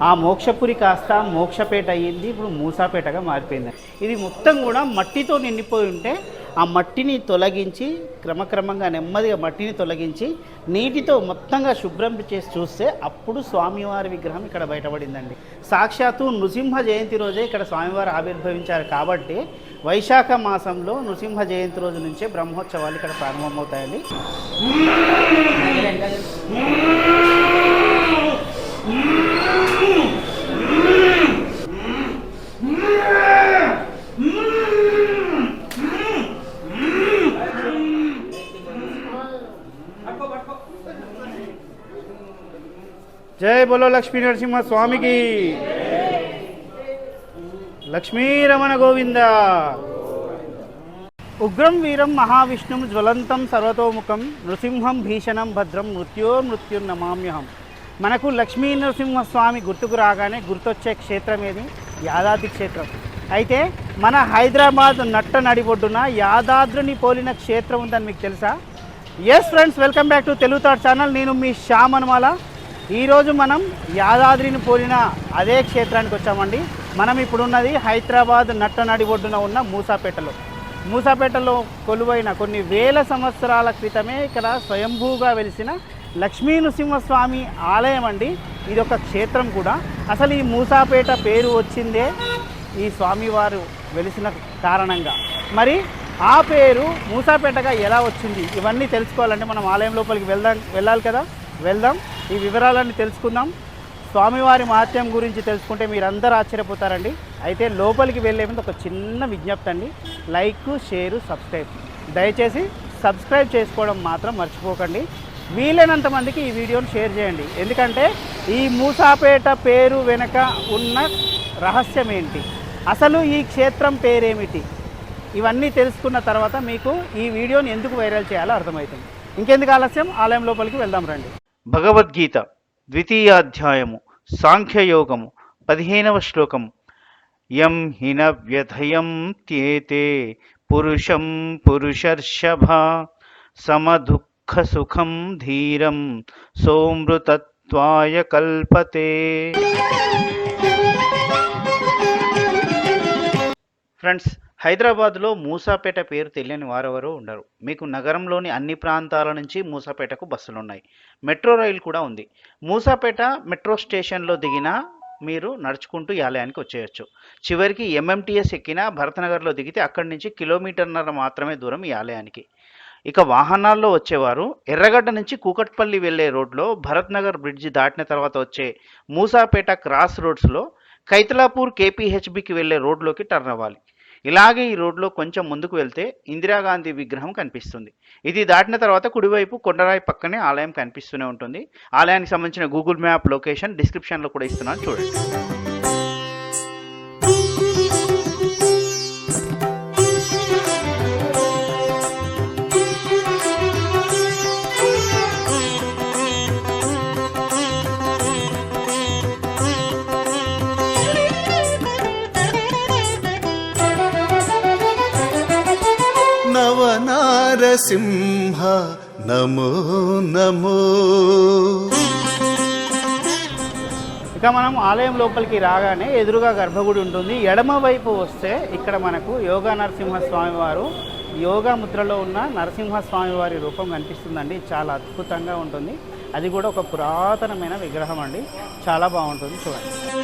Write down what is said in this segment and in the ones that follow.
ఆ మోక్షపురి కాస్త మోక్షపేట అయ్యింది ఇప్పుడు మూసాపేటగా మారిపోయింది. ఇది మొత్తం కూడా మట్టితో నిండిపోయి ఉంటే ఆ మట్టిని తొలగించి క్రమక్రమంగా నెమ్మదిగా మట్టిని తొలగించి నీటితో మొత్తంగా శుభ్రం చేసి చూస్తే అప్పుడు స్వామివారి విగ్రహం ఇక్కడ బయటపడిందండి. సాక్షాత్తు నృసింహ జయంతి రోజే ఇక్కడ స్వామివారు ఆవిర్భవించారు కాబట్టి వైశాఖ మాసంలో నృసింహ జయంతి రోజు నుంచే బ్రహ్మోత్సవాలు ఇక్కడ ప్రారంభమవుతాయండి. జై బోలో లక్ష్మీ నరసింహ స్వామికి. లక్ష్మీ రమణ గోవింద. ఉగ్రం వీరం మహావిష్ణుం జ్వలంతం సర్వతోముఖం నృసింహం భీషణం భద్రం మృత్యో మృత్యుం నమామ్యహం. మనకు లక్ష్మీ నరసింహస్వామి గుర్తుకు రాగానే గుర్తొచ్చే క్షేత్రం ఏది యాదాద్రి క్షేత్రం. అయితే మన హైదరాబాద్ నట్ట నడిబొడ్డున యాదాద్రిని పోలిన క్షేత్రం ఉందని మీకు తెలుసా? Yes friends welcome back to Telugu thought channel నేను మీ శ్యామ్ ఈరోజు మనం యాదాద్రిని పోలిన అదే క్షేత్రానికి వచ్చామండి. మనం ఇప్పుడున్నది హైదరాబాద్ నట్టనడి ఒడ్డున ఉన్న మూసాపేటలో. మూసాపేటలో కొలువైన కొన్ని వేల సంవత్సరాల క్రితమే ఇక్కడ స్వయంభూగా వెలిసిన లక్ష్మీ నృసింహస్వామి ఆలయం అండి. ఇది ఒక క్షేత్రం కూడా. అసలు ఈ మూసాపేట పేరు వచ్చిందే ఈ స్వామివారు వెలిసిన కారణంగా. మరి ఆ పేరు మూసాపేటగా ఎలా వచ్చింది? ఇవన్నీ తెలుసుకోవాలంటే మనం ఆలయం లోపలికి వెళ్దాం వెళ్ళాలి కదా? వెళ్దాం. ఈ వివరాలన్నీ తెలుసుకుందాం. స్వామివారి మహత్యం గురించి తెలుసుకుంటే మీరందరూ ఆశ్చర్యపోతారండి. అయితే లోపలికి వెళ్ళే ముందు ఒక చిన్న విజ్ఞప్తి అండి. Like share subscribe. దయచేసి సబ్స్క్రైబ్ చేసుకోవడం మాత్రం మర్చిపోకండి. వీలైనంత మందికి ఈ వీడియోను షేర్ చేయండి. ఎందుకంటే ఈ మూసాపేట పేరు వెనుక ఉన్న రహస్యం ఏంటి? అసలు ఈ క్షేత్రం పేరేమిటి? ఇవన్నీ తెలుసుకున్న తర్వాత మీకు ఈ వీడియోని ఎందుకు వైరల్ చేయాలో అర్థమవుతుంది. ఇంకెందుకు ఆలస్యం? ఆలయం లోపలికి వెళ్దాం రండి. భగవద్గీత ద్వితీయాధ్యాయము సాంఖ్యయోగము పదిహేనవ శ్లోకం. యం హిన వ్యథయం త్యేతే పురుషం పురుషర్షభ సమదుఃఖ సుఖం ధీరం సోమృతత్వాయ కల్పతే. ఫ్రెండ్స్ హైదరాబాద్లో మూసాపేట పేరు తెలియని వారెవరూ ఉండరు. మీకు నగరంలోని అన్ని ప్రాంతాల నుంచి మూసాపేటకు బస్సులు ఉన్నాయి మెట్రో రైలు కూడా ఉంది. మూసాపేట మెట్రో స్టేషన్లో దిగినా మీరు నడుచుకుంటూ యాలయానికి ఆలయానికి వచ్చేయచ్చు. చివరికి ఎంఎంటీఎస్ ఎక్కినా భరతనగర్లో దిగితే అక్కడి నుంచి కిలోమీటర్న్నర మాత్రమే దూరం ఈ ఆలయానికి. ఇక వాహనాల్లో వచ్చేవారు ఎర్రగడ్డ నుంచి కూకట్పల్లి వెళ్ళే రోడ్లో భరత్నగర్ బ్రిడ్జి దాటిన తర్వాత వచ్చే మూసాపేట క్రాస్ రోడ్స్లో కైతలాపూర్ కేపీహెచ్బికి వెళ్ళే రోడ్లోకి టర్న్ అవ్వాలి. ఇలాగే ఈ రోడ్లో కొంచెం ముందుకు వెళ్తే ఇందిరాగాంధీ విగ్రహం కనిపిస్తుంది. ఇది దాటిన తర్వాత కుడివైపు కొండరాయి పక్కనే ఆలయం కనిపిస్తూనే ఉంటుంది. ఆలయానికి సంబంధించిన గూగుల్ మ్యాప్ లొకేషన్ డిస్క్రిప్షన్లో కూడా ఇస్తున్నాను. చూడండి. నవనారసింహ నమో నమో. ఇక మనం ఆలయం లోపలికి రాగానే ఎదురుగా గర్భగుడి ఉంటుంది. ఎడమ వైపు వస్తే ఇక్కడ మనకు యోగా నరసింహస్వామి వారు యోగా ముద్రలో ఉన్న నరసింహస్వామి వారి రూపం కనిపిస్తుందండి. చాలా అద్భుతంగా ఉంటుంది. అది కూడా ఒక పురాతనమైన విగ్రహం అండి. చాలా బాగుంటుంది. చూడండి.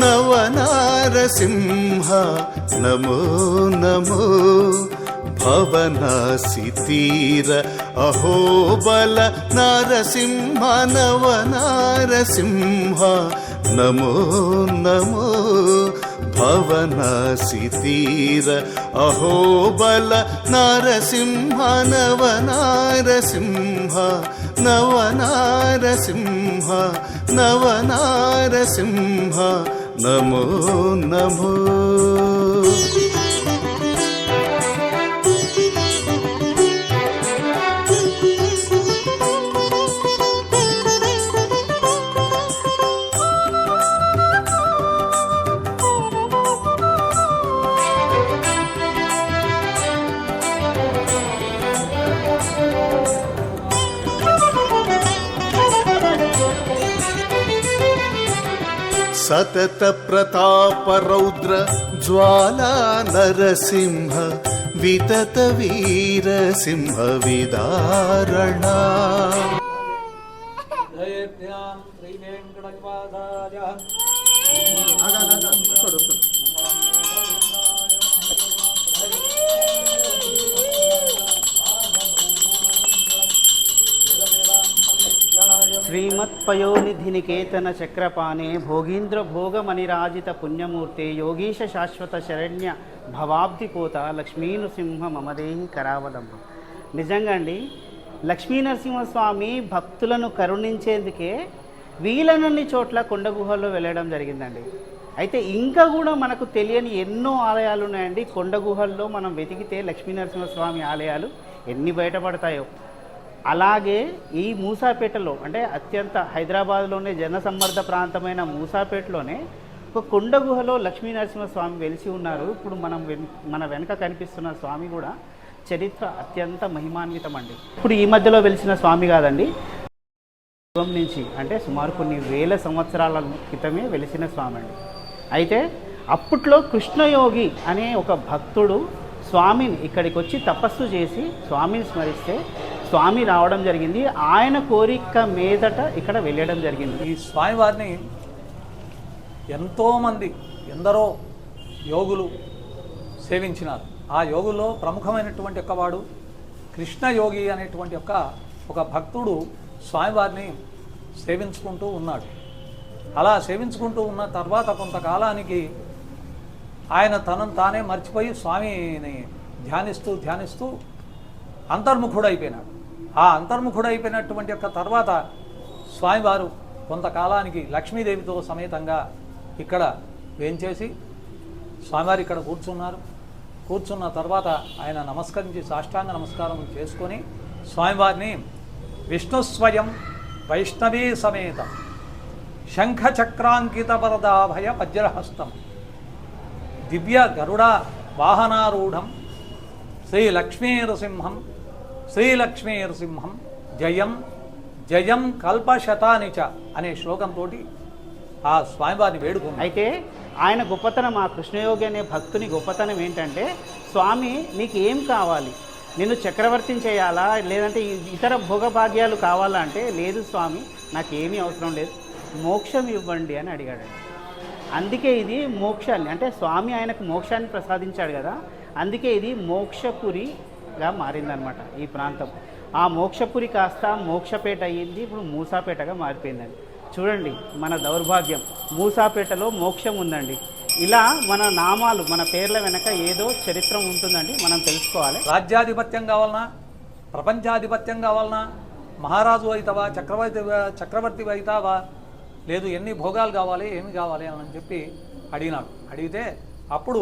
నవనారసింహ నమో నమో. భవనాసి తీర అహోబల నారసింహ నమో నమో భవనాసి తీర అహోబల నారసింహ నవ నారసింహ నవ నారసింహ నమో నమో సతత ప్రతాప రౌద్ర జ్వాలా నరసింహ వితత వీర సింహ విదారణ జయత్యాం శ్రీవేంకటపాదాయ శ్రీమత్పయోనిధినికేతన చక్రపాణే భోగీంద్ర భోగమనిరాజిత పుణ్యమూర్తే యోగీశ శాశ్వత శరణ్య భవాబ్దిపోత లక్ష్మీనృసింహ మమదేహి కరావలంబ. నిజంగా అండి లక్ష్మీనరసింహస్వామి భక్తులను కరుణించేందుకే వీలనన్ని చోట్ల కొండ గుహల్లో వెళ్ళడం జరిగిందండి. అయితే ఇంకా కూడా మనకు తెలియని ఎన్నో ఆలయాలు ఉన్నాయండి కొండ గుహల్లో మనం వెతికితే లక్ష్మీనరసింహస్వామి ఆలయాలు ఎన్ని బయటపడతాయో. అలాగే ఈ మూసాపేటలో అంటే అత్యంత హైదరాబాద్లోనే జనసమ్మర్ద ప్రాంతమైన మూసాపేటలోనే ఒక కొండ గుహలో లక్ష్మీ నరసింహస్వామి వెలిసి ఉన్నారు. ఇప్పుడు మనం వెన్- మన వెనుక కనిపిస్తున్న స్వామి కూడా చరిత్ర అత్యంత మహిమాన్వితం అండి ఇప్పుడు ఈ మధ్యలో వెలిసిన స్వామి కాదండి. పూర్వం నుంచి అంటే సుమారు కొన్ని వేల సంవత్సరాల క్రితమే వెలిసిన స్వామి అండి అయితే అప్పట్లో కృష్ణయోగి అనే ఒక భక్తుడు స్వామిని ఇక్కడికి వచ్చి తపస్సు చేసి స్వామిని స్మరిస్తే స్వామి రావడం జరిగింది. ఆయన కోరిక మీదట ఇక్కడ వెళ్ళడం జరిగింది. ఈ స్వామివారిని ఎంతోమంది ఎందరో యోగులు సేవించినారు. ఆ యోగుల్లో ప్రముఖమైనటువంటి ఒక వాడు కృష్ణయోగి అనేటువంటి ఒక ఒక భక్తుడు స్వామివారిని సేవించుకుంటూ ఉన్నాడు. అలా సేవించుకుంటూ ఉన్న తర్వాత కొంతకాలానికి ఆయన తనను తానే మర్చిపోయి స్వామిని ధ్యానిస్తూ ధ్యానిస్తూ అంతర్ముఖుడైపోయినాడు. ఆ అంతర్ముఖుడు అయిపోయినటువంటి యొక్క తర్వాత స్వామివారు కొంతకాలానికి లక్ష్మీదేవితో సమేతంగా ఇక్కడ వేంచేసి స్వామివారు ఇక్కడ కూర్చున్నారు. కూర్చున్న తర్వాత ఆయన నమస్కరించి సాష్టాంగ నమస్కారం చేసుకొని స్వామివారిని విష్ణు స్వయం వైష్ణవీ సమేత శంఖచక్రాంకిత వరదాభయ వజ్రహస్తం దివ్య గరుడ వాహనారూఢం శ్రీ లక్ష్మీనృసింహం శ్రీ లక్ష్మీనృసింహం జయం జయం కల్పశతానిచ అనే శ్లోకంతో ఆ స్వామివారిని వేడుకుంది అయితే ఆయన గొప్పతనం ఆ కృష్ణయోగి అనే భక్తుని గొప్పతనం ఏంటంటే స్వామి నీకు ఏం కావాలి? నిన్ను చక్రవర్తిని చేయాలా? లేదంటే ఇతర భోగభాగ్యాలు కావాలా? అంటే లేదు స్వామి నాకు ఏమీ అవసరం లేదు. మోక్షం ఇవ్వండి అని అడిగాడు అందుకే ఇది మోక్షాన్ని అంటే స్వామి ఆయనకు మోక్షాన్ని ప్రసాదించాడు కదా అందుకే ఇది మోక్షపురి మోక్షపురిగా మారిందనమాట ఈ ప్రాంతం. ఆ మోక్షపురి కాస్త మోక్షపేట అయ్యింది ఇప్పుడు మూసాపేటగా మారిపోయిందండి. చూడండి మన దౌర్భాగ్యం. మూసాపేటలో మోక్షం ఉందండి. ఇలా మన నామాలు మన పేర్ల వెనక ఏదో చరిత్ర ఉంటుందండి మనం తెలుసుకోవాలి. రాజ్యాధిపత్యం కావాలనా? ప్రపంచాధిపత్యం కావాలనా? మహారాజు అవుతావా చక్రవర్తి చక్రవర్తి అవుతావా లేదు ఎన్ని భోగాలు కావాలి ఏమి కావాలి అని చెప్పి అడిగినాడు అడిగితే అప్పుడు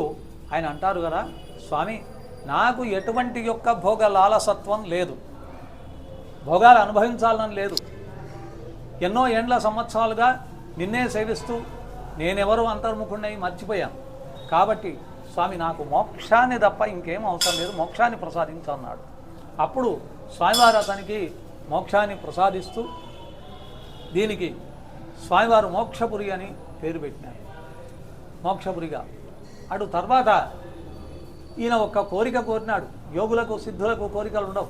ఆయన అంటారు కదా స్వామి నాకు ఎటువంటి యొక్క భోగ లాలసత్వం లేదు. భోగాలు అనుభవించాలని లేదు. ఎన్నో ఏండ్ల సంవత్సరాలుగా నిన్నే సేవిస్తూ నేనెవరు అంతర్ముఖుడినై మర్చిపోయాను. కాబట్టి స్వామి నాకు మోక్షాన్ని తప్ప ఇంకేం అవసరం లేదు. మోక్షాన్ని ప్రసాదించన్నాడు అప్పుడు స్వామివారు అతనికి మోక్షాన్ని ప్రసాదిస్తూ దీనికి స్వామివారు మోక్షపురి అని పేరు పెట్టినారు. మోక్షపురిగా. అటు తర్వాత ఈయన ఒక్క కోరిక కోరినాడు. యోగులకు సిద్ధులకు కోరికలు ఉండవు.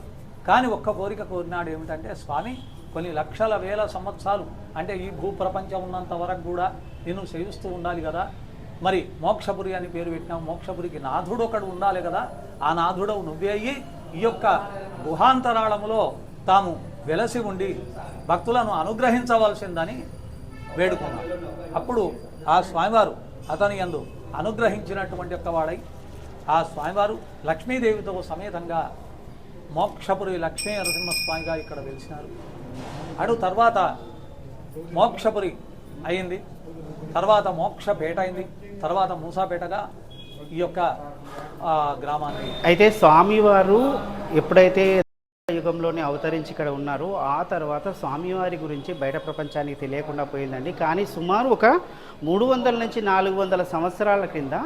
కానీ ఒక్క కోరిక కోరినాడు ఏమిటంటే స్వామి కొన్ని లక్షల వేల సంవత్సరాలు అంటే ఈ భూప్రపంచం ఉన్నంత వరకు కూడా నేను సేవిస్తూ ఉండాలి కదా. మరి మోక్షపురి అని పేరు పెట్టినాం మోక్షపురికి నాథుడు ఒకడు ఉండాలి కదా. ఆ నాథుడవు నువ్వే అయ్యి ఈ యొక్క గుహాంతరాళములో తాము వెలసి ఉండి భక్తులను అనుగ్రహించవలసిందని వేడుకున్నాడు అప్పుడు ఆ స్వామివారు అతని యందు అనుగ్రహించినటువంటి యొక్క వాడై ఆ స్వామివారు లక్ష్మీదేవితో సమేతంగా మోక్షపురి లక్ష్మీ నరసింహస్వామిగా ఇక్కడ వెలిసినారు. అటు తర్వాత మోక్షపురి అయింది. తర్వాత మోక్షపేట అయింది. తర్వాత మూసాపేటగా ఈ యొక్క గ్రామాన్ని అయితే స్వామివారు ఎప్పుడైతే యుగంలోనే అవతరించి ఇక్కడ ఉన్నారో ఆ తర్వాత స్వామివారి గురించి బయట ప్రపంచానికి తెలియకుండా పోయిందండి. కానీ సుమారు ఒక మూడు వందల నుంచి నాలుగు వందల సంవత్సరాల క్రింద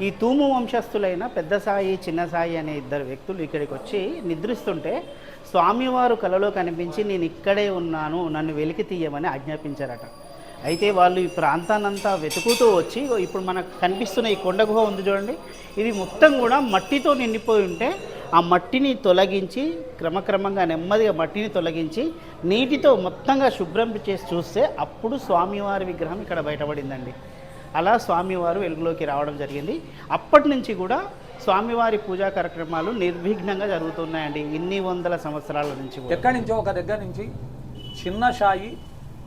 ఈ తూము వంశస్థులైన పెద్ద సాయి చిన్న సాయి అనే ఇద్దరు వ్యక్తులు ఇక్కడికి వచ్చి నిద్రిస్తుంటే స్వామివారు కలలో కనిపించి నేను ఇక్కడే ఉన్నాను నన్ను వెలికి తీయమని ఆజ్ఞాపించారట. అయితే వాళ్ళు ఈ ప్రాంతాన్నంతా వెతుకుతూ వచ్చి ఇప్పుడు మనకు కనిపిస్తున్న ఈ కొండ గుహ ఉంది చూడండి. ఇది మొత్తం కూడా మట్టితో నిండిపోయి ఉంటే ఆ మట్టిని తొలగించి క్రమక్రమంగా నెమ్మదిగా మట్టిని తొలగించి నీటితో మొత్తంగా శుభ్రం చేసి చూస్తే అప్పుడు స్వామివారి విగ్రహం ఇక్కడ బయటపడిందండి. అలా స్వామివారు వెలుగులోకి రావడం జరిగింది. అప్పటి నుంచి కూడా స్వామివారి పూజా కార్యక్రమాలు నిర్విఘ్నంగా జరుగుతున్నాయండి. ఇన్ని వందల సంవత్సరాల నుంచి ఎక్కడి నుంచో ఒక దగ్గర నుంచి చిన్న షాయి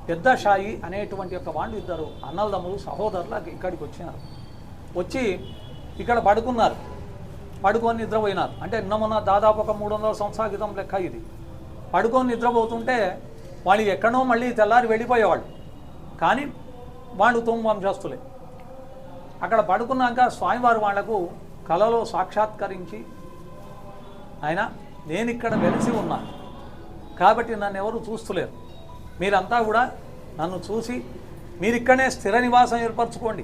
పెద్ద షాయి అనేటువంటి యొక్క వాళ్ళు ఇద్దరు అన్నలదమ్ములు సహోదరులు ఇక్కడికి వచ్చినారు. వచ్చి ఇక్కడ పడుకున్నారు. పడుకొని నిద్రపోయినారు. అంటే నిన్న మొన్న దాదాపు ఒక మూడు వందల సంవత్సరాల క్రితం లెక్క ఇది. పడుకొని నిద్రపోతుంటే వాళ్ళు ఎక్కడో మళ్ళీ తెల్లారి వెళ్ళిపోయేవాళ్ళు. కానీ వాళ్ళు తుమ్మ వంశస్తులే అక్కడ పడుకున్నాక స్వామివారు వాళ్ళకు కలలో సాక్షాత్కరించి ఆయన నేను ఇక్కడ వెలిసి ఉన్నాను కాబట్టి నన్ను ఎవరు చూస్తలేరు. మీరంతా కూడా నన్ను చూసి మీరు ఇక్కడనే స్థిర నివాసం ఏర్పరచుకోండి.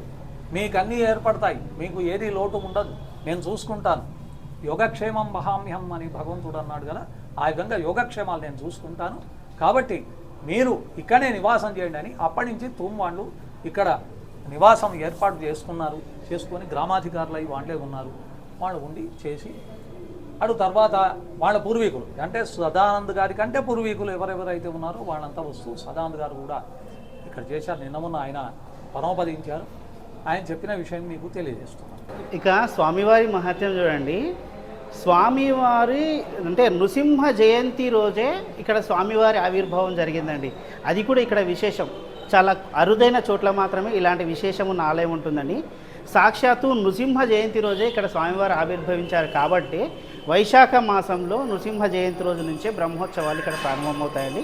మీకు అన్నీ ఏర్పడతాయి. మీకు ఏది లోటు ఉండదు. నేను చూసుకుంటాను. యోగక్షేమం మహామ్యం అని భగవంతుడు అన్నాడు కదా ఆ విధంగా యోగక్షేమాలు నేను చూసుకుంటాను. కాబట్టి మీరు ఇక్కడే నివాసం చేయండి అని అప్పటి నుంచి తూమ్వాళ్ళు ఇక్కడ నివాసం ఏర్పాటు చేసుకున్నారు చేసుకొని గ్రామాధికారులు అవి వాళ్ళే ఉన్నారు. వాళ్ళు ఉండి చేసి అటు తర్వాత వాళ్ళ పూర్వీకులు అంటే సదానంద్ గారి కంటే పూర్వీకులు ఎవరెవరైతే ఉన్నారో వాళ్ళంతా వస్తూ సదానంద్ గారు కూడా ఇక్కడ చేశారు. నిన్న మొన్న ఆయన పరమపదించారు. ఆయన చెప్పిన విషయం మీకు తెలియజేస్తున్నాను. ఇక స్వామివారి మహత్యం చూడండి. స్వామివారి అంటే నృసింహ జయంతి రోజే ఇక్కడ స్వామివారి ఆవిర్భావం జరిగిందండి. అది కూడా ఇక్కడ విశేషం. చాలా అరుదైన చోట్ల మాత్రమే ఇలాంటి విశేషం ఉన్న ఆలయం ఉంటుందండి సాక్షాత్తు నృసింహ జయంతి రోజే ఇక్కడ స్వామివారు ఆవిర్భవించారు కాబట్టి వైశాఖ మాసంలో నృసింహ జయంతి రోజు నుంచే బ్రహ్మోత్సవాలు ఇక్కడ ప్రారంభమవుతాయండి.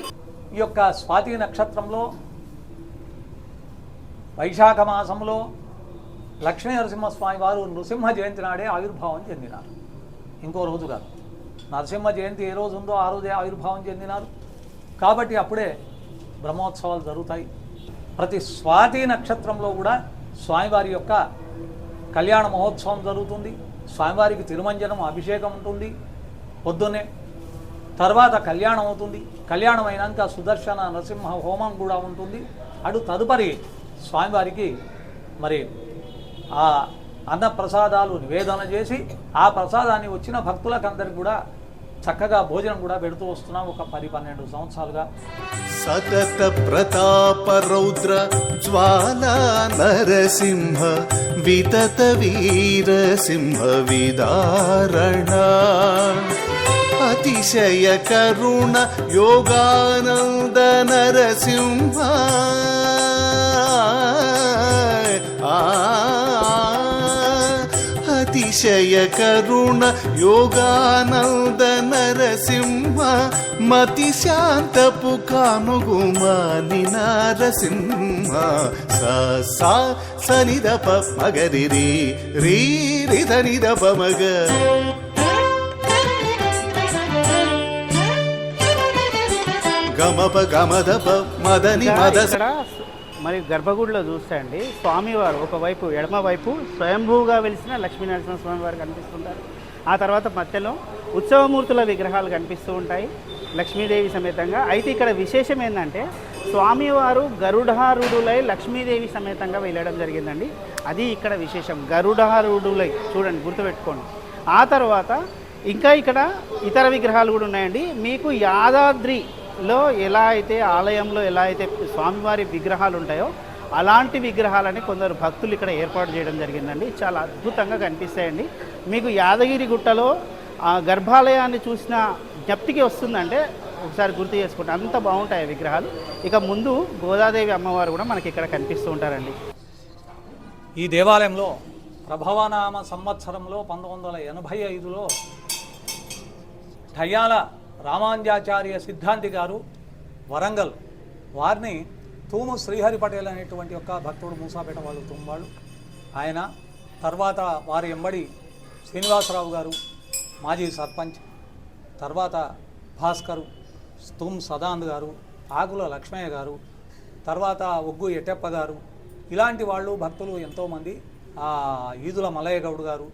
ఈ యొక్క స్వాతి నక్షత్రంలో వైశాఖ మాసంలో లక్ష్మీ నరసింహస్వామి వారు నృసింహ జయంతి నాడే ఆవిర్భావం చెందినారు. ఇంకో రోజు కాదు. నరసింహ జయంతి ఏ రోజు ఉందో ఆ రోజే ఆవిర్భావం చెందినారు. కాబట్టి అప్పుడే బ్రహ్మోత్సవాలు జరుగుతాయి. ప్రతి స్వాతి నక్షత్రంలో కూడా స్వామివారి యొక్క కళ్యాణ మహోత్సవం జరుగుతుంది. స్వామివారికి తిరుమంజనం అభిషేకం ఉంటుంది. పొద్దున్నే తర్వాత కళ్యాణం అవుతుంది. కళ్యాణం అయినాక సుదర్శన నరసింహ హోమం కూడా ఉంటుంది. అటు తదుపరి స్వామివారికి మరి ఆ అన్నప్రసాదాలు నివేదన చేసి ఆ ప్రసాదాన్ని వచ్చిన భక్తులకు అందరికి కూడా చక్కగా భోజనం కూడా పెడుతూ వస్తున్నాం ఒక పది పన్నెండు సంవత్సరాలుగా. సతత ప్రతాప రౌద్ర జ్వాల నరసింహ వితత వీర సింహ విదారణ. అతిశయ కరుణ యోగానంద నరసింహ. ఆ అతిశయ కరుణ యోగానంద నరసింహ మతి శాంతపు కానుగుమాని నరసింహ. సా సనిదప మగరి రీ రీ రిధనిదప మగ. గమప గమదప మదని ఇంకా మద మరి గర్భగుడిలో చూస్తే అండి. స్వామివారు ఒకవైపు ఎడమవైపు స్వయంభూగా వెలిసిన లక్ష్మీనరసింహ స్వామి వారు కనిపిస్తుంటారు. ఆ తర్వాత మధ్యలో ఉత్సవమూర్తుల విగ్రహాలు కనిపిస్తూ ఉంటాయి లక్ష్మీదేవి సమేతంగా. అయితే ఇక్కడ విశేషం ఏంటంటే స్వామివారు గరుడారూఢులై లక్ష్మీదేవి సమేతంగా వెళ్ళడం జరిగిందండి. అది ఇక్కడ విశేషం. గరుడారూఢులై చూడండి గుర్తుపెట్టుకోండి. ఆ తర్వాత ఇంకా ఇక్కడ ఇతర విగ్రహాలు కూడా ఉన్నాయండి. మీకు యాదాద్రి లో ఎలా అయితే ఆలయంలో ఎలా అయితే స్వామివారి విగ్రహాలు ఉంటాయో అలాంటి విగ్రహాలని కొందరు భక్తులు ఇక్కడ ఏర్పాటు చేయడం జరిగిందండి. చాలా అద్భుతంగా కనిపిస్తాయండి. మీకు యాదగిరి గుట్టలో ఆ గర్భాలయాన్ని చూసిన జ్ఞప్తికి వస్తుందంటే ఒకసారి గుర్తు చేసుకుంటే అంత బాగుంటాయి ఆ విగ్రహాలు. ఇక ముందు గోదాదేవి అమ్మవారు కూడా మనకి ఇక్కడ కనిపిస్తూ ఉంటారండి. ఈ దేవాలయంలో ప్రభవనామ సంవత్సరంలో పంతొమ్మిది వందల ఎనభై ఐదులో ఠయ్యాల రామాంజాచార్య సిద్ధాంతి గారు వరంగల్ వారిని తూము శ్రీహరి పటేల్ అనేటువంటి ఒక భక్తుడు మూసాపేట వాళ్ళు తూంబాడు ఆయన తర్వాత వారి ఎంబడి శ్రీనివాసరావు గారు మాజీ సర్పంచ్ తర్వాత భాస్కరు తుమ్ సదాంద్ గారు ఆకుల లక్ష్మయ్య గారు తర్వాత ఒగ్గు ఎట్టెప్ప గారు. ఇలాంటి వాళ్ళు భక్తులు ఎంతోమంది. ఈదుల మల్లయ్య గౌడ్ గారు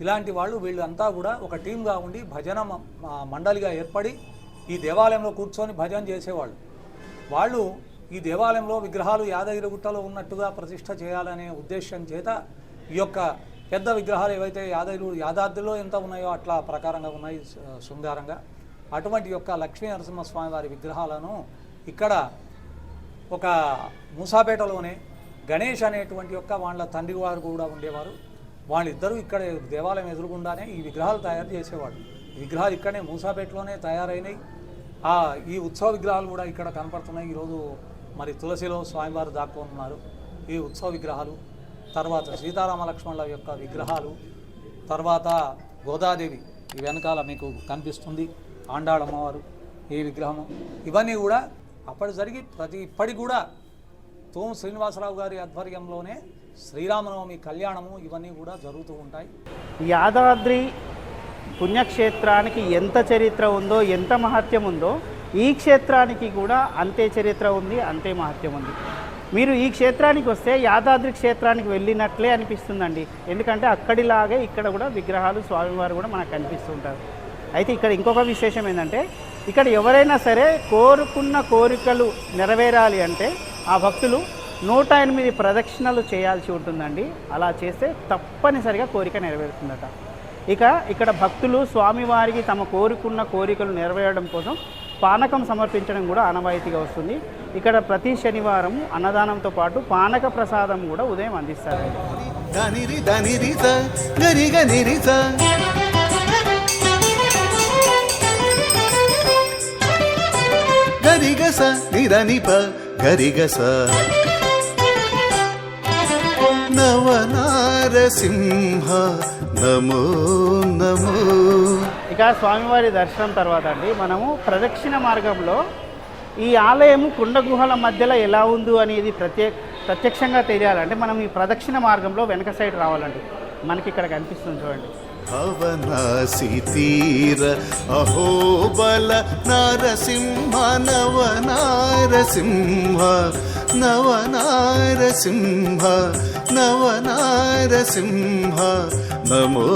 ఇలాంటి వాళ్ళు వీళ్ళంతా కూడా ఒక టీంగా ఉండి భజన మ- మండలిగా ఏర్పడి ఈ దేవాలయంలో కూర్చొని భజన చేసేవాళ్ళు. వాళ్ళు ఈ దేవాలయంలో విగ్రహాలు యాదగిరిగుట్టలో ఉన్నట్టుగా ప్రతిష్ట చేయాలనే ఉద్దేశం చేత ఈ యొక్క పెద్ద విగ్రహాలు ఏవైతే యాదగిరి యాదాద్రిలో ఎంత ఉన్నాయో అట్లా ప్రకారంగా ఉన్నాయి శృంగారంగా. అటువంటి యొక్క లక్ష్మీ నరసింహస్వామి వారి విగ్రహాలను ఇక్కడ ఒక మూసాపేటలోనే గణేష్ అనేటువంటి యొక్క వాళ్ళ తండ్రి వారు కూడా ఉండేవారు. వాళ్ళిద్దరూ ఇక్కడ దేవాలయం ఎదురుగుండానే ఈ విగ్రహాలు తయారు చేసేవాడు విగ్రహాలు ఇక్కడనే మూసాపేటలోనే తయారైనవి ఆ ఈ ఉత్సవ విగ్రహాలు కూడా ఇక్కడ కనపడుతున్నాయి. ఈరోజు మరి తులసిలో స్వామివారు దాక్కొని ఉన్నారు ఈ ఉత్సవ విగ్రహాలు తర్వాత సీతారామ లక్ష్మణుల యొక్క విగ్రహాలు తర్వాత గోదాదేవి ఈ వెనకాల మీకు కనిపిస్తుంది. ఆండాళమ్మవారు ఈ విగ్రహము. ఇవన్నీ కూడా అప్పటి జరిగి ప్రతి ఇప్పటికి కూడా తోము శ్రీనివాసరావు గారి ఆధ్వర్యంలోనే శ్రీరామనవమి కళ్యాణము ఇవన్నీ కూడా జరుగుతూ ఉంటాయి. యాదాద్రి పుణ్యక్షేత్రానికి ఎంత చరిత్ర ఉందో ఎంత మహత్యం ఉందో ఈ క్షేత్రానికి కూడా అంతే చరిత్ర ఉంది అంతే మహత్యం ఉంది. మీరు ఈ క్షేత్రానికి వస్తే యాదాద్రి క్షేత్రానికి వెళ్ళినట్లే అనిపిస్తుందండి. ఎందుకంటే అక్కడిలాగే ఇక్కడ కూడా విగ్రహాలు స్వామివారు కూడా మనకు కనిపిస్తుంటారు అయితే ఇక్కడ ఇంకొక విశేషం ఏంటంటే ఇక్కడ ఎవరైనా సరే కోరుకున్న కోరికలు నెరవేరాలి అంటే ఆ భక్తులు నూట ఎనిమిది ప్రదక్షిణలు చేయాల్సి ఉంటుందండి. అలా చేస్తే తప్పనిసరిగా కోరిక నెరవేరుతుందట. ఇక ఇక్కడ భక్తులు స్వామివారికి తమ కోరుకున్న కోరికలు నెరవేరడం కోసం పానకం సమర్పించడం కూడా ఆనవాయితీగా వస్తుంది. ఇక్కడ ప్రతి శనివారం అన్నదానంతో పాటు పానక ప్రసాదం కూడా ఉదయం అందిస్తారు ధనిరి గరిగ స నిరని ప నవనారసింహ నమో నమో. ఇక స్వామివారి దర్శనం తర్వాత అండి మనము ప్రదక్షిణ మార్గంలో ఈ ఆలయము కుండ గుహల మధ్యలో ఎలా ఉందో అనేది ప్రత్యేక ప్రత్యక్షంగా తెలియాలంటే మనం ఈ ప్రదక్షిణ మార్గంలో వెనక సైడ్ రావాలండి. మనకి ఇక్కడ కనిపిస్తుంది చూడండి. భవనాసి తీర అహోబల నరసింహ నవ నారసింహ నవ నారసింహ నవ నారసింహ నమో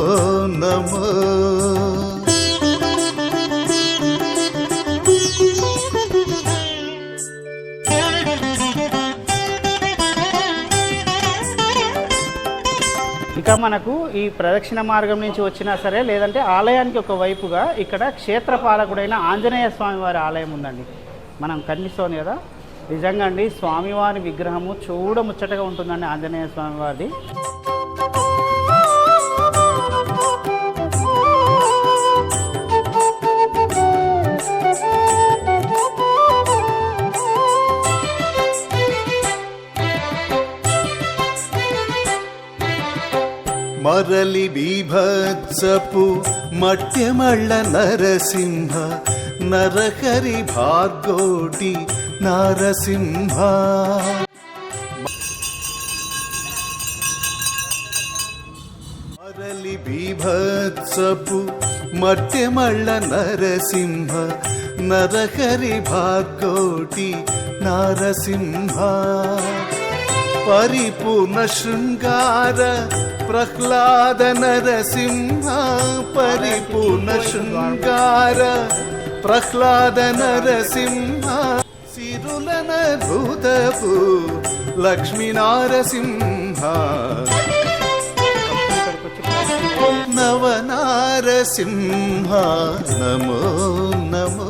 నమో ఇంకా మనకు ఈ ప్రదక్షిణ మార్గం నుంచి వచ్చినా సరే లేదంటే ఆలయానికి ఒక వైపుగా ఇక్కడ క్షేత్రపాలకుడైన ఆంజనేయ స్వామి వారి ఆలయం ఉందండి. మనం కనిపిస్తోంది కదా? నిజంగా అండి స్వామివారి విగ్రహము చూడముచ్చటగా ఉంటుందండి ఆంజనేయ స్వామి మరలి బీభత్సపు మట్యమళ్ళ నరసింహ నరహరి భార్గోటి నరసింహ. మరలి బీభత్సపు మట్యమళ్ళ నరసింహ నరహరి భార్గోటి నరసింహ. పరిపూర్ణ శృంగార ప్రహ్లాద నరసింహ పరిపూర్ణ శృంగార ప్రహ్లాద నరసింహ సిరులన భూతపు లక్ష్మీ నారసింహ నవ నమో నమో.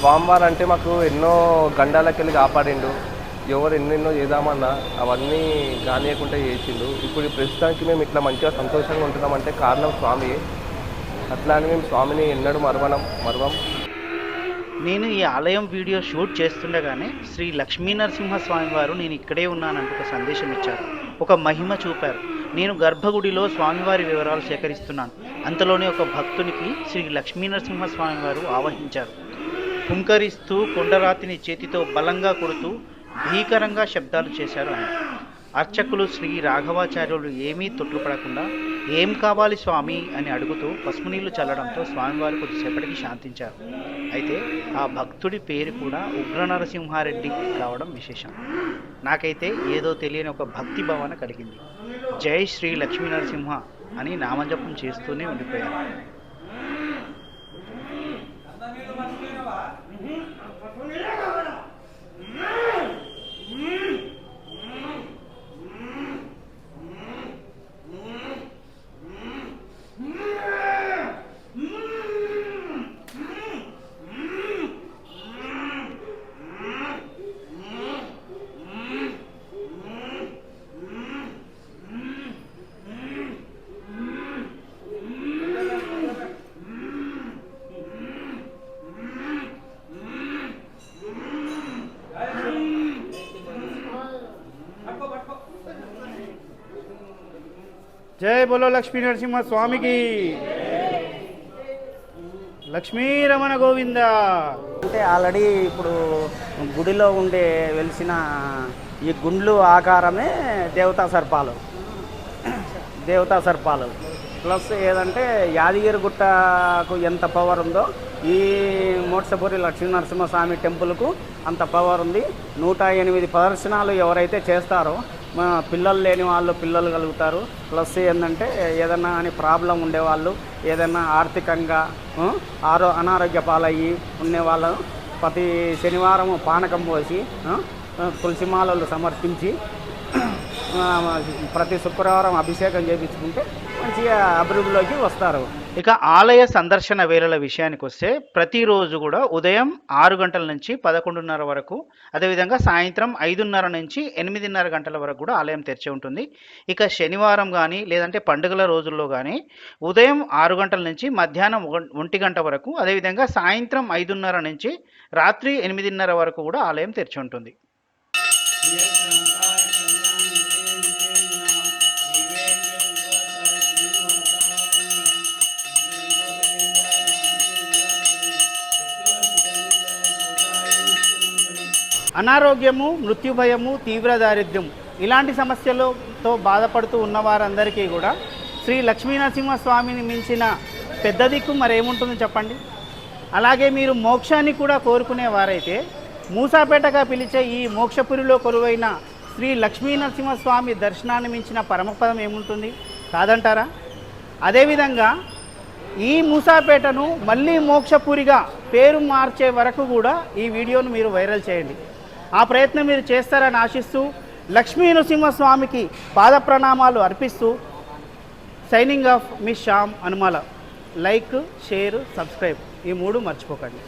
స్వామివారు అంటే మాకు ఎన్నో గండాలకెళ్ళి కాపాడిండు. ఎవరు ఎన్నెన్నో చేద్దామన్నా అవన్నీ కానియకుండా చేసిండు. ఇప్పుడు ప్రస్తుతానికి మేము ఇట్లా మంచిగా సంతోషంగా ఉంటున్నామంటే కారణం స్వామి అట్లా అని మేము స్వామిని ఎన్నడూ మరవనం మరవం. నేను ఈ ఆలయం వీడియో షూట్ చేస్తుండగానే శ్రీ లక్ష్మీ వారు నేను ఇక్కడే ఉన్నానంటూ ఒక సందేశం ఇచ్చారు. ఒక మహిమ చూపారు. నేను గర్భగుడిలో స్వామివారి వివరాలు సేకరిస్తున్నాను. అంతలోనే ఒక భక్తునికి శ్రీ లక్ష్మీ నరసింహస్వామి వారు ఆవహించారు. పుంకరిస్తూ కొండరాతిని చేతితో బలంగా కొడుతూ భీకరంగా శబ్దాలు చేశారు ఆయన. అర్చకులు శ్రీ రాఘవాచార్యులు ఏమీ తొట్లుపడకుండా ఏం కావాలి స్వామి? అని అడుగుతూ పసుపు నీళ్ళు చల్లడంతో స్వామివారు కొద్దిసేపటికి శాంతించారు. అయితే ఆ భక్తుడి పేరు కూడా ఉగ్ర నరసింహారెడ్డి కావడం విశేషం. నాకైతే ఏదో తెలియని ఒక భక్తి భావన కలిగింది. జై శ్రీ లక్ష్మీ నరసింహ అని నామజపం చేస్తూనే ఉండిపోయారు జై బోలో లక్ష్మీ నరసింహ స్వామికి. లక్ష్మీ రమణ గోవింద. అంటే ఆల్రెడీ ఇప్పుడు గుడిలో ఉండే వెలిసిన ఈ గుండ్లు ఆకారమే దేవతా సర్పాలు. దేవతా సర్పాలు. ప్లస్ ఏదంటే యాదగిరి గుట్టకు ఎంత పవర్ ఉందో ఈ మోట్సపూరి లక్ష్మీనరసింహస్వామి టెంపుల్కు అంత పవర్ ఉంది. నూట ఎనిమిది ప్రదర్శనలు ఎవరైతే చేస్తారో మా పిల్లలు లేని వాళ్ళు పిల్లలు కలుగుతారు. ప్లస్ ఏంటంటే ఏదైనా అని ప్రాబ్లం ఉండేవాళ్ళు ఏదైనా ఆర్థికంగా ఆరో అనారోగ్య పాలయ్యి ఉండే వాళ్ళు ప్రతి శనివారం పానకం పోసి తులసిమాలలు సమర్పించి ప్రతి శుక్రవారం అభిషేకం చేయించుకుంటే మంచిగా అభివృద్ధిలోకి వస్తారు. ఇక ఆలయ సందర్శన వేళల విషయానికి వస్తే ప్రతిరోజు కూడా ఉదయం ఆరు గంటల నుంచి పదకొండున్నర వరకు అదేవిధంగా సాయంత్రం ఐదున్నర నుంచి ఎనిమిదిన్నర గంటల వరకు కూడా ఆలయం తెరిచి ఉంటుంది. ఇక శనివారం కానీ లేదంటే పండుగల రోజుల్లో కానీ ఉదయం ఆరు గంటల నుంచి మధ్యాహ్నం ఒ- ఒంటి గంట వరకు అదేవిధంగా సాయంత్రం ఐదున్నర నుంచి రాత్రి ఎనిమిదిన్నర వరకు కూడా ఆలయం తెరిచి ఉంటుంది. అనారోగ్యము మృత్యు భయము తీవ్ర దారిద్ర్యం ఇలాంటి సమస్యలతో బాధపడుతూ ఉన్న వారందరికీ కూడా శ్రీ లక్ష్మీనరసింహ స్వామిని మించిన పెద్ద దిక్కు మరేముంటుందో చెప్పండి? అలాగే మీరు మోక్షాన్ని కూడా కోరుకునే వారైతే మూసాపేటగా పిలిచే ఈ మోక్షపురిలో కొలువైన శ్రీ లక్ష్మీనరసింహ స్వామి దర్శనాన్ని మించిన పరమపదం ఏముంటుంది? కాదంటారా? అదేవిధంగా ఈ మూసాపేటను మళ్ళీ మోక్షపురిగా పేరు మార్చే వరకు కూడా ఈ వీడియోను మీరు వైరల్ చేయండి. ఆ ప్రయత్నం మీరు చేస్తారని ఆశిస్తూ లక్ష్మీ నృసింహస్వామికి పాద ప్రణామాలు అర్పిస్తూ సైనింగ్ ఆఫ్ మీ Shyam Anumala. Like share subscribe ఈ మూడు మర్చిపోకండి.